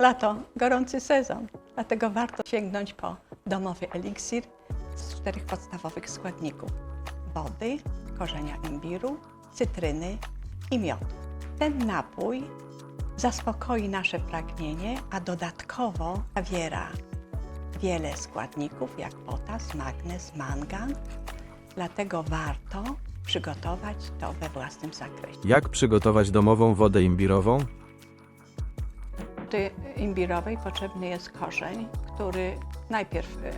Lato, gorący sezon, dlatego warto sięgnąć po domowy eliksir z czterech podstawowych składników: wody, korzenia imbiru, cytryny i miodu. Ten napój zaspokoi nasze pragnienie, a dodatkowo zawiera wiele składników jak potas, magnez, mangan. Dlatego warto przygotować to we własnym zakresie. Jak przygotować domową wodę imbirową? Wody imbirowej potrzebny jest korzeń, który najpierw e,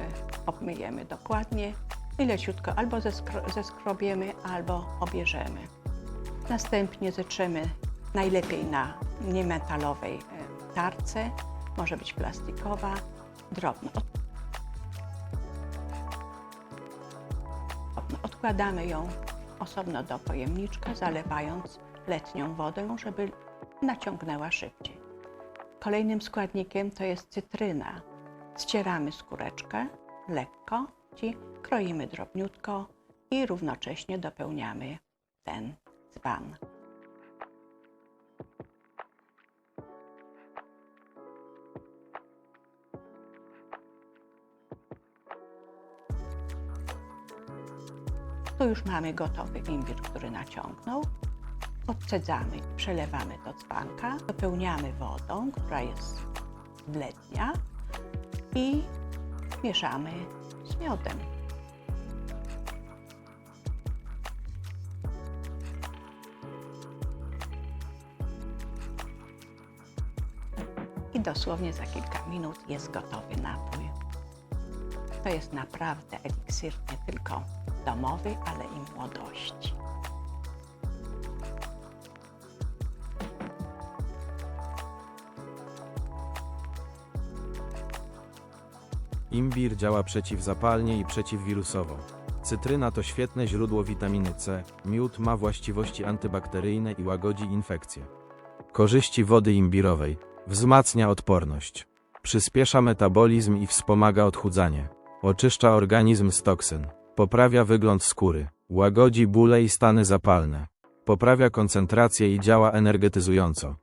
obmyjemy dokładnie i leciutko albo zeskro- zeskrobiemy, albo obierzemy. Następnie zetrzemy najlepiej na niemetalowej e, tarce, może być plastikowa, drobno. Odkładamy ją osobno do pojemniczka, zalewając letnią wodę, żeby naciągnęła szybciej. Kolejnym składnikiem to jest cytryna. Ścieramy skóreczkę lekko, i kroimy drobniutko i równocześnie dopełniamy ten dzban. Tu już mamy gotowy imbir, który naciągnął. Odcedzamy, przelewamy do dzbanka, dopełniamy wodą, która jest letnia i mieszamy z miodem. I dosłownie za kilka minut jest gotowy napój. To jest naprawdę eliksir nie tylko domowy, ale i młodości. Imbir działa przeciwzapalnie i przeciwwirusowo. Cytryna to świetne źródło witaminy C, miód ma właściwości antybakteryjne i łagodzi infekcje. Korzyści wody imbirowej. Wzmacnia odporność. Przyspiesza metabolizm i wspomaga odchudzanie. Oczyszcza organizm z toksyn. Poprawia wygląd skóry. Łagodzi bóle i stany zapalne. Poprawia koncentrację i działa energetyzująco.